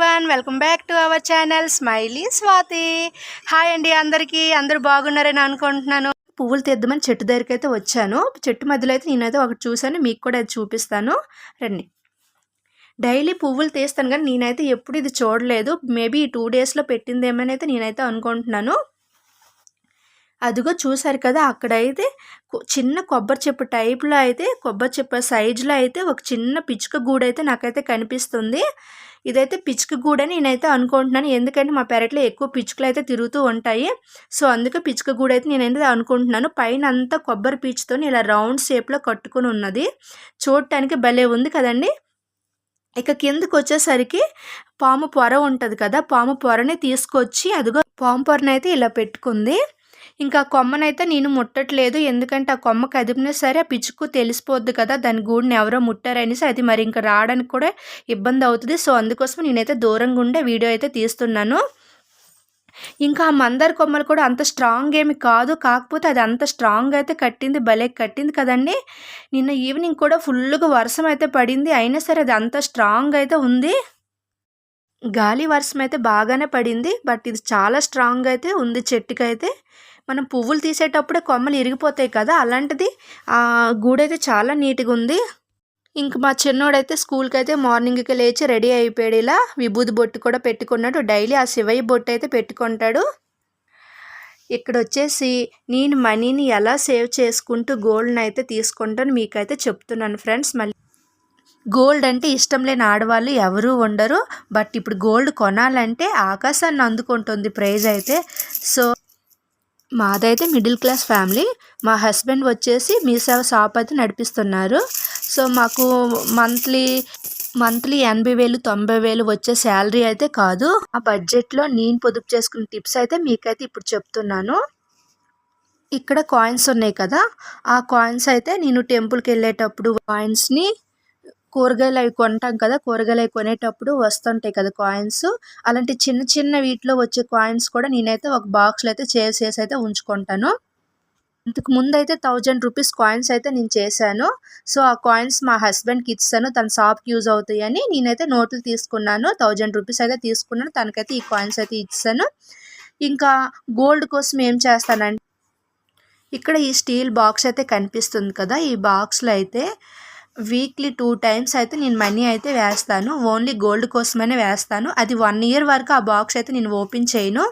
Everyone welcome back to our channel smiley Swathi hi అండి అందరికీ అందరూ బాగున్నారని అనుకుంటున్నాను. పువ్వులు తెద్దామని చెట్టు దగ్గరికి అయితే వచ్చాను. చెట్టు మధ్యలో అయితే నేనైతే ఒకటి చూశాను. మీకు కూడా అది చూపిస్తాను. రండి. డైలీ పువ్వులు తీస్తాను కానీ నేనైతే ఎప్పుడు ఇది చూడలేదు. మేబీ ఈ టూ డేస్లో పెట్టిందేమని అయితే నేనైతే అనుకుంటున్నాను. అదిగో చూసారు కదా అక్కడైతే చిన్న కొబ్బరి చెప్పు టైప్లో అయితే కొబ్బరి చెప్పు సైజులో అయితే ఒక చిన్న పిచ్చుక గూడు అయితే నాకైతే కనిపిస్తుంది. ఇదైతే పిచ్చుక గూడని నేనైతే అనుకుంటున్నాను. ఎందుకంటే మా పెరట్లో ఎక్కువ పిచ్చుకలు అయితే తిరుగుతూ ఉంటాయి. సో అందుకే పిచ్చుక గూడు అయితే నేనైతే అనుకుంటున్నాను. పైన అంతా కొబ్బరి పీచుతో ఇలా రౌండ్ షేప్లో కట్టుకుని ఉన్నది. చూడటానికి భలే ఉంది కదండి. ఇక కిందకు వచ్చేసరికి పాము పొర ఉంటుంది కదా పాము పొరని తీసుకొచ్చి అదిగో పాము పొరని అయితే ఇలా పెట్టుకుంది. ఇంకా కొమ్మనైతే నేను ముట్టట్లేదు. ఎందుకంటే ఆ కొమ్మ కదిపినా సరే ఆ పిచ్చుకు తెలిసిపోద్ది కదా దాని గూడిని ఎవరో ముట్టారనేసి అది మరి ఇంకా రావడానికి కూడా ఇబ్బంది అవుతుంది. సో అందుకోసం నేనైతే దూరంగా ఉండే వీడియో అయితే తీస్తున్నాను. ఇంకా ఆ మందార కొమ్మలు కూడా అంత స్ట్రాంగ్ ఏమి కాదు. కాకపోతే అది అంత స్ట్రాంగ్ అయితే కట్టింది భలే కట్టింది కదండి. నిన్న ఈవినింగ్ కూడా ఫుల్గా వర్షం అయితే పడింది. అయినా సరే అది అంత స్ట్రాంగ్ అయితే ఉంది. గాలి వర్షం అయితే బాగానే పడింది. బట్ ఇది చాలా స్ట్రాంగ్ అయితే ఉంది చెట్టుకి అయితే మనం పువ్వులు తీసేటప్పుడే కొమ్మలు ఇరిగిపోతాయి కదా అలాంటిది ఆ గూడైతే చాలా నీట్గా ఉంది. ఇంక మా చిన్నోడైతే స్కూల్కి అయితే మార్నింగ్కి లేచి రెడీ అయిపోయాడు. ఇలా విభూది బొట్టు కూడా పెట్టుకున్నాడు. డైలీ ఆ శివయ్య బొట్టు అయితే పెట్టుకుంటాడు. ఇక్కడ వచ్చేసి నేను మనీని ఎలా సేవ్ చేసుకుంటూ గోల్డ్ని అయితే తీసుకుంటాను మీకైతే చెప్తున్నాను ఫ్రెండ్స్. మళ్ళీ గోల్డ్ అంటే ఇష్టం లేని ఆడవాళ్ళు ఎవరూ ఉండరు. బట్ ఇప్పుడు గోల్డ్ కొనాలంటే ఆకాశాన్ని అందుకుంటుంది ప్రైజ్ అయితే. సో మాదైతే మిడిల్ క్లాస్ ఫ్యామిలీ. మా హస్బెండ్ వచ్చేసి మీ సేవ షాప్ అయితే నడిపిస్తున్నారు. సో మాకు మంత్లీ మంత్లీ ఎనభై వేలు తొంభై వేలు వచ్చే శాలరీ అయితే కాదు. ఆ బడ్జెట్లో నేను పొదుపు చేసుకున్న టిప్స్ అయితే మీకైతే ఇప్పుడు చెప్తున్నాను. ఇక్కడ కాయిన్స్ ఉన్నాయి కదా ఆ కాయిన్స్ అయితే నేను టెంపుల్కి వెళ్ళేటప్పుడు కాయిన్స్ని కూరగాయలు అవి కొంటాం కదా కూరగాయలు అవి కొనేటప్పుడు వస్తుంటాయి కదా కాయిన్స్ అలాంటి చిన్న చిన్న వీటిలో వచ్చే కాయిన్స్ కూడా నేనైతే ఒక బాక్స్లో అయితే సేవ్ చేసి అయితే ఉంచుకుంటాను. ఇంతకు ముందు అయితే థౌజండ్ రూపీస్ కాయిన్స్ అయితే నేను చేశాను. సో ఆ కాయిన్స్ మా హస్బెండ్కి ఇచ్చాను. తన షాప్కి యూజ్ అవుతాయని నేనైతే నోట్లు తీసుకున్నాను. థౌజండ్ రూపీస్ అయితే తీసుకున్నాను. తనకైతే ఈ కాయిన్స్ అయితే ఇచ్చాను. ఇంకా గోల్డ్ కోసం ఏం చేస్తానంటే ఇక్కడ ఈ స్టీల్ బాక్స్ అయితే కనిపిస్తుంది కదా ఈ బాక్స్లో అయితే వీక్లీ టూ టైమ్స్ అయితే నేను మనీ అయితే వేస్తాను. ఓన్లీ గోల్డ్ కోసమనే వేస్తాను. అది వన్ ఇయర్ వరకు ఆ బాక్స్ అయితే నేను ఓపెన్ చేయను.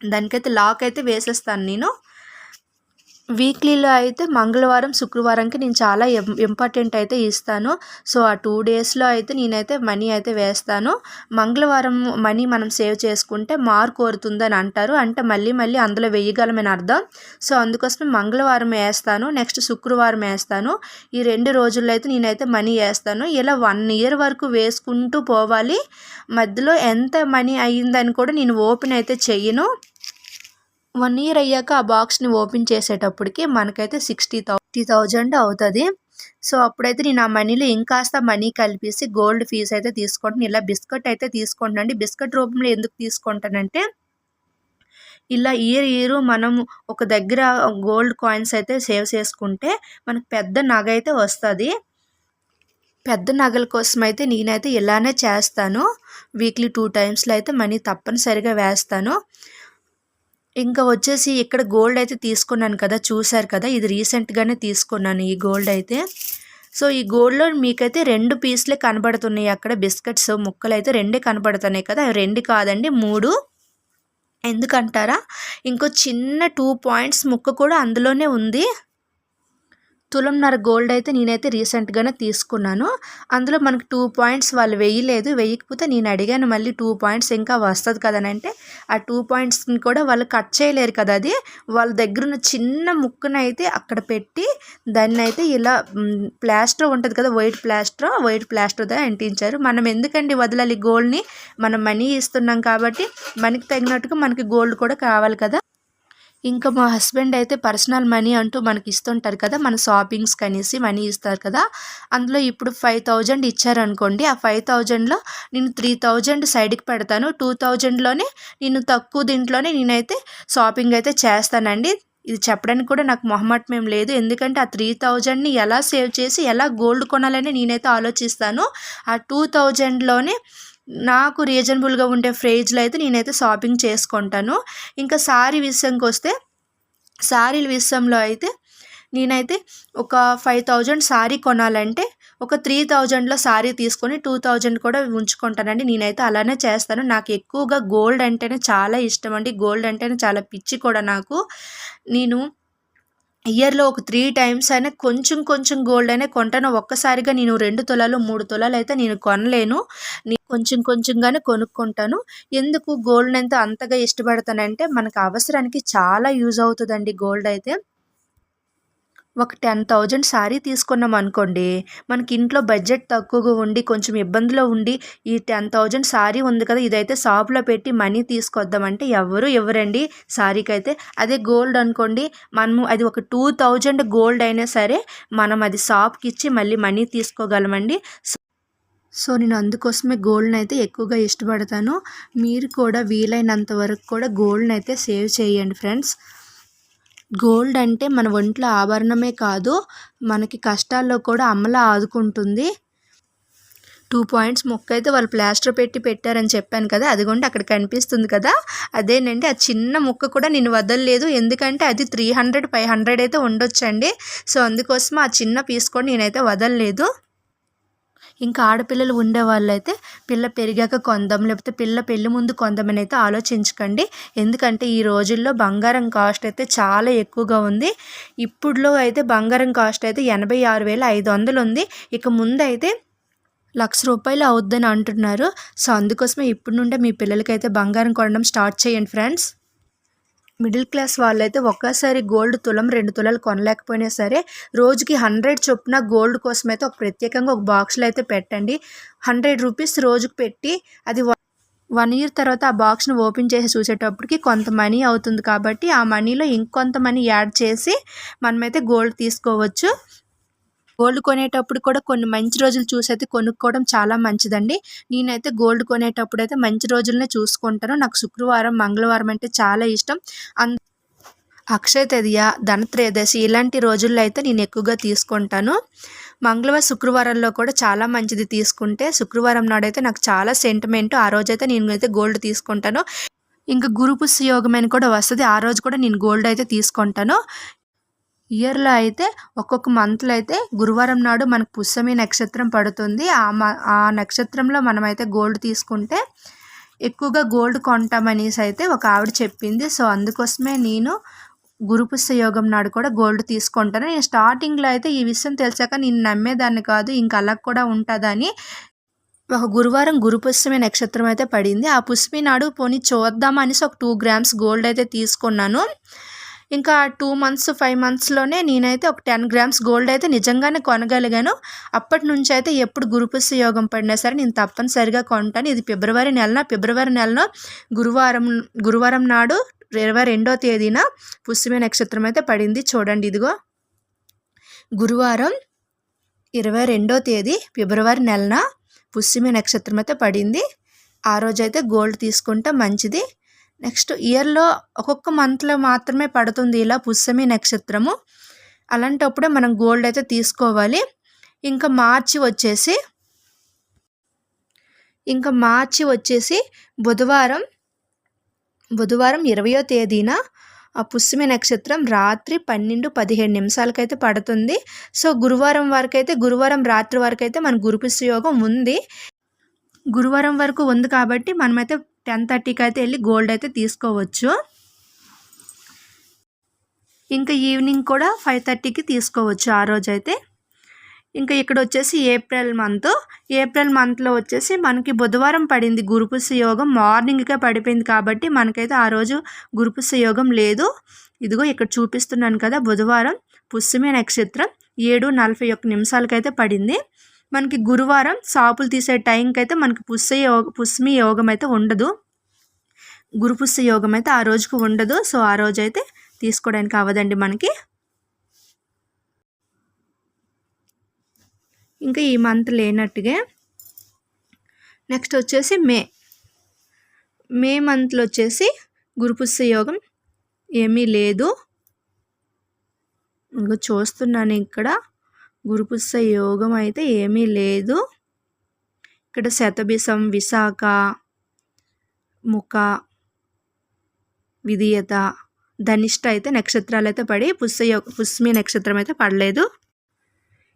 దానికైతే లాక్ అయితే వేసేస్తాను నేను. వీక్లీలో అయితే మంగళవారం శుక్రవారంకి నేను చాలా ఇంపార్టెంట్ అయితే ఇస్తాను. సో ఆ టూ డేస్లో అయితే నేనైతే మనీ అయితే వేస్తాను. మంగళవారం మనీ మనం సేవ్ చేసుకుంటే మార్క్ కోరుతుందని అంటారు. అంటే మళ్ళీ మళ్ళీ అందులో వేయగలమని అర్థం. సో అందుకోసమే మంగళవారం వేస్తాను నెక్స్ట్ శుక్రవారం వేస్తాను. ఈ రెండు రోజుల్లో అయితే నేనైతే మనీ వేస్తాను. ఇలా వన్ ఇయర్ వరకు వేసుకుంటూ పోవాలి. మధ్యలో ఎంత మనీ అయ్యిందని కూడా నేను ఓపెన్ అయితే చెయ్యను. వన్ ఇయర్ అయ్యాక ఆ బాక్స్ని ఓపెన్ చేసేటప్పటికి మనకైతే సిక్స్టీ థౌసండ్ థౌజండ్ అవుతుంది. సో అప్పుడైతే నేను ఆ మనీలో ఇంకాస్త మనీ కలిపేసి గోల్డ్ ఫీజ్ అయితే తీసుకుంటాను ఇలా బిస్కెట్ అయితే తీసుకుంటానండి బిస్కెట్ రూపంలో ఎందుకు తీసుకుంటానంటే ఇలా ఇయర్ ఇయర్ మనం ఒక దగ్గర గోల్డ్ కాయిన్స్ అయితే సేవ్ చేసుకుంటే మనకు పెద్ద నగ అయితే వస్తుంది. పెద్ద నగల కోసం అయితే నేనైతే ఇలానే చేస్తాను. వీక్లీ టూ టైమ్స్లో అయితే మనీ తప్పనిసరిగా వేస్తాను. ఇంకా వచ్చేసి ఇక్కడ గోల్డ్ అయితే తీసుకున్నాను కదా చూశారు కదా ఇది రీసెంట్గానే తీసుకున్నాను ఈ గోల్డ్ అయితే. సో ఈ గోల్డ్లో మీకైతే రెండు పీస్లే కనబడుతున్నాయి అక్కడ బిస్కెట్స్ ముక్కలు అయితే రెండే కనబడుతున్నాయి కదా అవి రెండు కాదండి మూడు. ఎందుకంటారా? ఇంకో చిన్న టూ పాయింట్స్ ముక్క కూడా అందులోనే ఉంది. తులంన్నర గోల్డ్ అయితే నేనైతే రీసెంట్గానే తీసుకున్నాను. అందులో మనకు టూ పాయింట్స్ వాళ్ళు వేయలేదు. వేయకపోతే నేను అడిగాను మళ్ళీ టూ పాయింట్స్ ఇంకా వస్తుంది కదని అంటే ఆ టూ పాయింట్స్ని కూడా వాళ్ళు కట్ చేయలేరు కదా అది. వాళ్ళ దగ్గర ఉన్న చిన్న ముక్కునైతే అక్కడ పెట్టి దాన్ని అయితే ఇలా ప్లాస్టర్ ఉంటుంది కదా వైట్ ప్లాస్టర్ వైట్ ప్లాస్టర్తో అంటించారు. మనం ఎందుకండి వదలాలి గోల్డ్ని మనం మనీ ఇస్తున్నాం కాబట్టి మనకి తగినట్టుగా మనకి గోల్డ్ కూడా కావాలి కదా. ఇంకా మా హస్బెండ్ అయితే పర్సనల్ మనీ అంటూ మనకి ఇస్తుంటారు కదా మన షాపింగ్స్ కనేసి మనీ ఇస్తారు కదా అందులో ఇప్పుడు ఫైవ్ థౌజండ్ ఇచ్చారనుకోండి ఆ ఫైవ్ థౌజండ్లో నేను త్రీ థౌజండ్ సైడ్కి పెడతాను టూ థౌజండ్లోనే నేను తక్కువ దీంట్లోనే నేనైతే షాపింగ్ అయితే చేస్తానండి. ఇది చెప్పడానికి కూడా నాకు మొహమాటం ఏం లేదు ఎందుకంటే ఆ త్రీ థౌజండ్ని ఎలా సేవ్ చేసి ఎలా గోల్డ్ కొనాలని నేనైతే ఆలోచిస్తాను ఆ టూ థౌజండ్లోనే నాకు రీజనబుల్గా ఉండే ఫ్రేజ్లో అయితే నేనైతే షాపింగ్ చేసుకుంటాను. ఇంకా శారీ విషయంకి వస్తే శారీల విషయంలో అయితే నేనైతే ఒక ఫైవ్ థౌజండ్ శారీ కొనాలంటే ఒక త్రీ థౌజండ్లో శారీ తీసుకొని టూ థౌజండ్ కూడా ఉంచుకుంటానండి. నేనైతే అలానే చేస్తాను. నాకు ఎక్కువగా గోల్డ్ అంటేనే చాలా ఇష్టం అండి. గోల్డ్ అంటేనే చాలా పిచ్చి కూడా నాకు. నేను ఇయర్లో ఒక త్రీ టైమ్స్ అయినా కొంచెం కొంచెం గోల్డ్ అయినా కొంటాను. ఒక్కసారిగా నేను రెండు తులాలు మూడు తులాలు అయితే నేను కొనలేను. నేను కొంచెం కొంచెంగానే కొనుక్కుంటాను. ఎందుకు గోల్డ్ అయితే అంతగా ఇష్టపడతానంటే మనకు అవసరానికి చాలా యూజ్ అవుతుందండి గోల్డ్ అయితే. ఒక టెన్ థౌజండ్ శారీ తీసుకున్నాం అనుకోండి మనకి ఇంట్లో బడ్జెట్ తక్కువగా ఉండి కొంచెం ఇబ్బందిలో ఉండి ఈ టెన్ థౌజండ్ శారీ ఉంది కదా ఇదైతే షాప్లో పెట్టి మనీ తీసుకొద్దామంటే ఎవరు ఇవ్వరండి శారీకి అయితే అదే గోల్డ్ అనుకోండి మనము అది ఒక టూ థౌజండ్ గోల్డ్ అయినా సరే మనం అది షాప్కి ఇచ్చి మళ్ళీ మనీ తీసుకోగలమండి. సో నేను అందుకోసమే గోల్డ్ని అయితే ఎక్కువగా ఇష్టపడతాను. మీరు కూడా వీలైనంత వరకు కూడా గోల్డ్ని అయితే సేవ్ చేయండి ఫ్రెండ్స్. గోల్డ్ అంటే మన ఒంట్లో ఆభరణమే కాదు మనకి కష్టాల్లో కూడా అమ్మలా ఆదుకుంటుంది. టూ పాయింట్స్ మొక్క అయితే వాళ్ళు ప్లాస్టర్ పెట్టి పెట్టారని చెప్పాను కదా అదిగోండి అక్కడ కనిపిస్తుంది కదా. అదేనండి ఆ చిన్న ముక్క కూడా నేను వదలలేదు. ఎందుకంటే అది త్రీ హండ్రెడ్ ఫైవ్ హండ్రెడ్ అయితే ఉండొచ్చండి. సో అందుకోసం ఆ చిన్న పీస్ కూడా నేనైతే వదలలేదు. ఇంకా ఆడపిల్లలు ఉండే అయితే పిల్ల పెరిగాక కొందాం లేకపోతే పిల్ల పెళ్ళి ముందు కొందామని అయితే ఆలోచించకండి. ఎందుకంటే ఈ రోజుల్లో బంగారం కాస్ట్ అయితే చాలా ఎక్కువగా ఉంది. ఇప్పుడులో అయితే బంగారం కాస్ట్ అయితే ఎనభై ఆరు వేల ఐదు వందలు ఉంది. ఇక ముందు అయితే లక్ష రూపాయలు అవుద్దని అంటున్నారు. సో అందుకోసమే ఇప్పటి నుండే మీ పిల్లలకైతే బంగారం కొనడం స్టార్ట్ చేయండి ఫ్రెండ్స్. మిడిల్ క్లాస్ వాళ్ళైతే ఒక్కసారి గోల్డ్ తులం రెండు తులాలు కొనలేకపోయినా సరే రోజుకి హండ్రెడ్ చొప్పున గోల్డ్ కోసం అయితే ఒక ప్రత్యేకంగా ఒక బాక్స్లో అయితే పెట్టండి. హండ్రెడ్ రూపీస్ రోజుకి పెట్టి అది వన్ ఇయర్ తర్వాత ఆ బాక్స్ను ఓపెన్ చేసి చూసేటప్పటికి కొంత మనీ అవుతుంది కాబట్టి ఆ మనీలో ఇంకొంత మనీ యాడ్ చేసి మనమైతే గోల్డ్ తీసుకోవచ్చు. గోల్డ్ కొనేటప్పుడు కూడా కొన్ని మంచి రోజులు చూసి అయితే కొనుక్కోవడం చాలా మంచిదండి. నేనైతే గోల్డ్ కొనేటప్పుడు అయితే మంచి రోజులనే చూసుకుంటాను. నాకు శుక్రవారం మంగళవారం అంటే చాలా ఇష్టం. అన్ అక్షయ తదియ ధనత్రయోదశి ఇలాంటి రోజుల్లో అయితే నేను ఎక్కువగా తీసుకుంటాను. మంగళవారం శుక్రవారంలో కూడా చాలా మంచిది తీసుకుంటే శుక్రవారం నాడైతే నాకు చాలా సెంటిమెంట్. ఆ రోజైతే నేను అయితే గోల్డ్ తీసుకుంటాను. ఇంకా గురు యోగమైన కూడా వస్తుంది. ఆ రోజు కూడా నేను గోల్డ్ అయితే తీసుకుంటాను. ఇయర్లో అయితే ఒక్కొక్క మంత్లో అయితే గురువారం నాడు మనకు పుష్యమి నక్షత్రం పడుతుంది. ఆ మ ఆ నక్షత్రంలో మనమైతే గోల్డ్ తీసుకుంటే ఎక్కువగా గోల్డ్ కొంటామనేసి అయితే ఒక ఆవిడ చెప్పింది. సో అందుకోసమే నేను గురుపుష్య యోగం నాడు కూడా గోల్డ్ తీసుకుంటాను. నేను స్టార్టింగ్లో అయితే ఈ విషయం తెలిసాక నేను నమ్మేదాన్ని కాదు ఇంకా అలా కూడా ఉంటుందని ఒక గురువారం గురుపుష్యమి నక్షత్రం అయితే పడింది. ఆ పుష్మి నాడు పోనీ చూద్దామనేసి ఒక టూ గ్రామ్స్ గోల్డ్ అయితే తీసుకున్నాను. ఇంకా టూ మంత్స్ ఫైవ్ మంత్స్లోనే నేనైతే ఒక టెన్ గ్రామ్స్ గోల్డ్ అయితే నిజంగానే కొనగలిగాను. అప్పటి నుంచి అయితే ఎప్పుడు గురుపుష్య యోగం పడినా సరే నేను తప్పనిసరిగా కొంటాను. ఇది ఫిబ్రవరి నెలన ఫిబ్రవరి నెలలో గురువారం గురువారం నాడు ఇరవై రెండో తేదీన పుష్యమే నక్షత్రం అయితే పడింది. చూడండి ఇదిగో. గురువారం ఇరవై రెండో తేదీ ఫిబ్రవరి నెలన పుష్యమే నక్షత్రం అయితే పడింది. ఆ రోజైతే గోల్డ్ తీసుకుంటే మంచిది. నెక్స్ట్ ఇయర్లో ఒక్కొక్క మంత్లో మాత్రమే పడుతుంది ఇలా పుష్యమి నక్షత్రము. అలాంటప్పుడే మనం గోల్డ్ అయితే తీసుకోవాలి. ఇంకా మార్చి వచ్చేసి ఇంకా మార్చి వచ్చేసి బుధవారం బుధవారం ఇరవయో తేదీన ఆ పుష్యమి నక్షత్రం రాత్రి పన్నెండు పదిహేడు నిమిషాలకైతే పడుతుంది. సో గురువారం వరకు అయితే గురువారం రాత్రి వరకు అయితే మన గురుపుష్య యోగం ఉంది. గురువారం వరకు ఉంది కాబట్టి మనమైతే టెన్ థర్టీకి అయితే వెళ్ళి గోల్డ్ అయితే తీసుకోవచ్చు. ఇంకా ఈవినింగ్ కూడా ఫైవ్ థర్టీకి తీసుకోవచ్చు ఆ రోజైతే ఇంకా ఇక్కడ వచ్చేసి ఏప్రిల్ మంత్. ఏప్రిల్ మంత్లో వచ్చేసి మనకి బుధవారం పడింది గురుపుస యోగం. మార్నింగ్కే పడిపోయింది కాబట్టి మనకైతే ఆ రోజు గురుపుస యోగం లేదు. ఇదిగో ఇక్కడ చూపిస్తున్నాను కదా బుధవారం పుష్యమే నక్షత్రం. ఏడు నలభై ఒక్క నిమిషాలకైతే పడింది. మనకి గురువారం షాపులు తీసే టైంకి అయితే మనకి పుష్య యోగ పుష్మి యోగం అయితే ఉండదు. గురుపుష్య యోగం అయితే ఆ రోజుకు ఉండదు. సో ఆ రోజు అయితే తీసుకోవడానికి అవ్వదండి మనకి. ఇంకా ఈ మంత్ లేనట్టుగా నెక్స్ట్ వచ్చేసి మే. మే మంత్లో వచ్చేసి గురుపుష్య యోగం ఏమీ లేదు. ఇంకా చూస్తున్నాను ఇక్కడ. గురుపుష్య యోగం అయితే ఏమీ లేదు. ఇక్కడ శతబిసం విశాఖ ముఖ విధియత ధనిష్ట అయితే నక్షత్రాలు అయితే పడి పుష్య పుష్మి నక్షత్రం అయితే పడలేదు.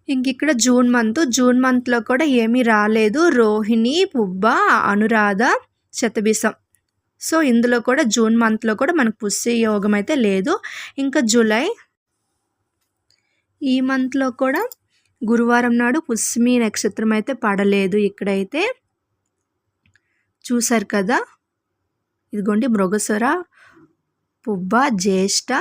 ఇంక ఇక్కడ జూన్ మంత్ జూన్ మంత్లో కూడా ఏమీ రాలేదు. రోహిణి పుబ్బ అనురాధ శతబిసం సో ఇందులో కూడా జూన్ మంత్లో కూడా మనకు పుష్య యోగం అయితే లేదు. ఇంకా జూలై ఈ మంత్లో కూడా గురువారం నాడు పుష్మి నక్షత్రం అయితే పడలేదు. ఇక్కడైతే చూసారు కదా? ఇదిగోండి మృగసర పుబ్బ జ్యేష్ఠ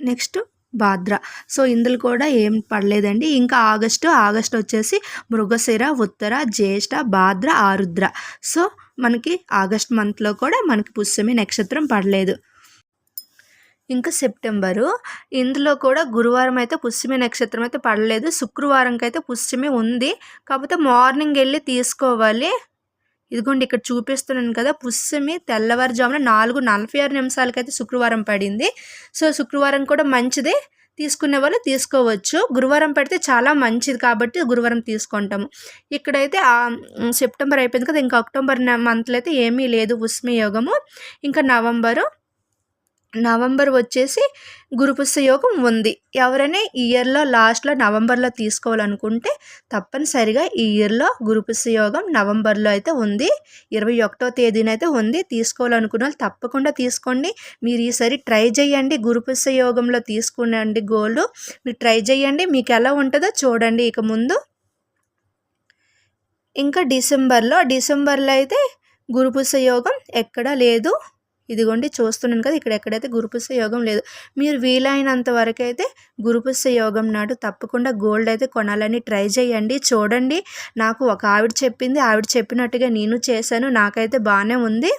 నెక్స్ట్ భాద్ర. సో ఇందులో కూడా ఏం పడలేదండి. ఇంకా ఆగస్టు ఆగస్టు వచ్చేసి మృగశిర ఉత్తర జ్యేష్ఠ భాద్ర ఆరుద్ర. సో మనకి ఆగస్ట్ మంత్లో కూడా మనకి పుష్యమి నక్షత్రం పడలేదు. ఇంకా సెప్టెంబరు. ఇందులో కూడా గురువారం అయితే పుష్యమి నక్షత్రం అయితే పడలేదు. శుక్రవారంకి అయితే పుష్యమి ఉంది. కాకపోతే మార్నింగ్ వెళ్ళి తీసుకోవాలి. ఇదిగోండి ఇక్కడ చూపిస్తున్నాను కదా పుష్యమి తెల్లవారుజామున నాలుగు నలభై ఆరు నిమిషాలకైతే శుక్రవారం పడింది. సో శుక్రవారం కూడా మంచిదే. తీసుకునే వాళ్ళు తీసుకోవచ్చు. గురువారం పెడితే చాలా మంచిది కాబట్టి గురువారం తీసుకుంటాము ఇక్కడైతే సెప్టెంబర్ అయిపోయింది కదా ఇంకా అక్టోబర్ మంత్లో అయితే ఏమీ లేదు పుష్మి యోగము. ఇంకా నవంబరు. నవంబర్ వచ్చేసి గురుపుష్య యోగం ఉంది. ఎవరైనా ఈ ఇయర్లో లాస్ట్లో నవంబర్లో తీసుకోవాలనుకుంటే తప్పనిసరిగా ఈ ఇయర్లో గురుపుష్య యోగం నవంబర్లో అయితే ఉంది. ఇరవై ఒకటో తేదీన అయితే ఉంది. తీసుకోవాలనుకున్న వాళ్ళు తప్పకుండా తీసుకోండి. మీరు ఈసారి ట్రై చేయండి. గురుపుష్య యోగంలో తీసుకునండి గోల్డ్ మీరు ట్రై చేయండి. మీకు ఎలా ఉంటుందో చూడండి. ఇక ముందు ఇంకా డిసెంబర్లో డిసెంబర్లో అయితే గురుపుష్య యోగం ఎక్కడా లేదు. ఇదిగోండి చూస్తున్నాను కదా ఇక్కడ ఎక్కడైతే గురుపుష్య యోగం లేదు మీరు వీలైనంత వరకు అయితే గురుపుష్య యోగం నాడు తప్పకుండా గోల్డ్ అయితే కొనాలని ట్రై చేయండి. చూడండి నాకు ఒక ఆవిడ చెప్పింది ఆవిడ చెప్పినట్టుగా నేను చేశాను నాకైతే బాగానే ఉంది.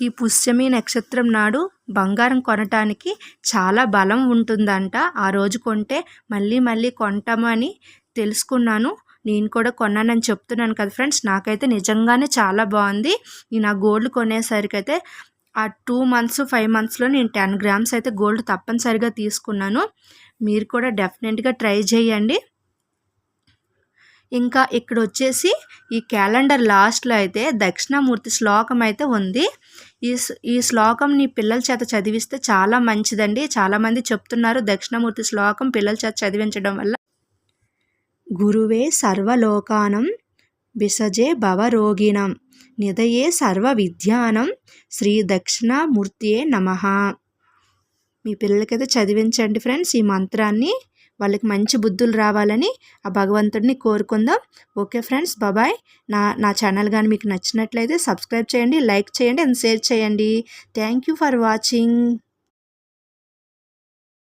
ఈ పుష్యమి నక్షత్రం నాడు బంగారం కొనటానికి చాలా బలం ఉంటుందంట. ఆ రోజు కొంటే మళ్ళీ మళ్ళీ కొంటామని తెలుసుకున్నాను. నేను కూడా కొన్నానని చెప్తున్నాను కదా ఫ్రెండ్స్. నాకైతే నిజంగానే చాలా బాగుంది. నేను ఆ గోల్డ్ కొనేసరికి అయితే ఆ టూ మంత్స్ ఫైవ్ మంత్స్లో నేను టెన్ గ్రామ్స్ అయితే గోల్డ్ తప్పనిసరిగా తీసుకున్నాను. మీరు కూడా డెఫినెట్గా ట్రై చేయండి. ఇంకా ఇక్కడ వచ్చేసి ఈ క్యాలెండర్ లాస్ట్లో అయితే దక్షిణామూర్తి శ్లోకం అయితే ఉంది. ఈ ఈ శ్లోకం నీ పిల్లల చేత చదివిస్తే చాలా మంచిదండి. చాలామంది చెప్తున్నారు దక్షిణామూర్తి శ్లోకం పిల్లల చేత చదివించడం వల్ల గురువే సర్వలోకానం విసజే భవరోగిణం నిదయే సర్వ విద్యానం శ్రీ దక్షిణామూర్తియే నమ. మీ పిల్లలకైతే చదివించండి ఫ్రెండ్స్ ఈ మంత్రాన్ని. వాళ్ళకి మంచి బుద్ధులు రావాలని ఆ భగవంతుడిని కోరుకుందాం. ఓకే ఫ్రెండ్స్ బాబాయ్ నా నా ఛానల్ కానీ మీకు నచ్చినట్లయితే సబ్స్క్రైబ్ చేయండి లైక్ చేయండి అండ్ షేర్ చేయండి. Thank you for watching.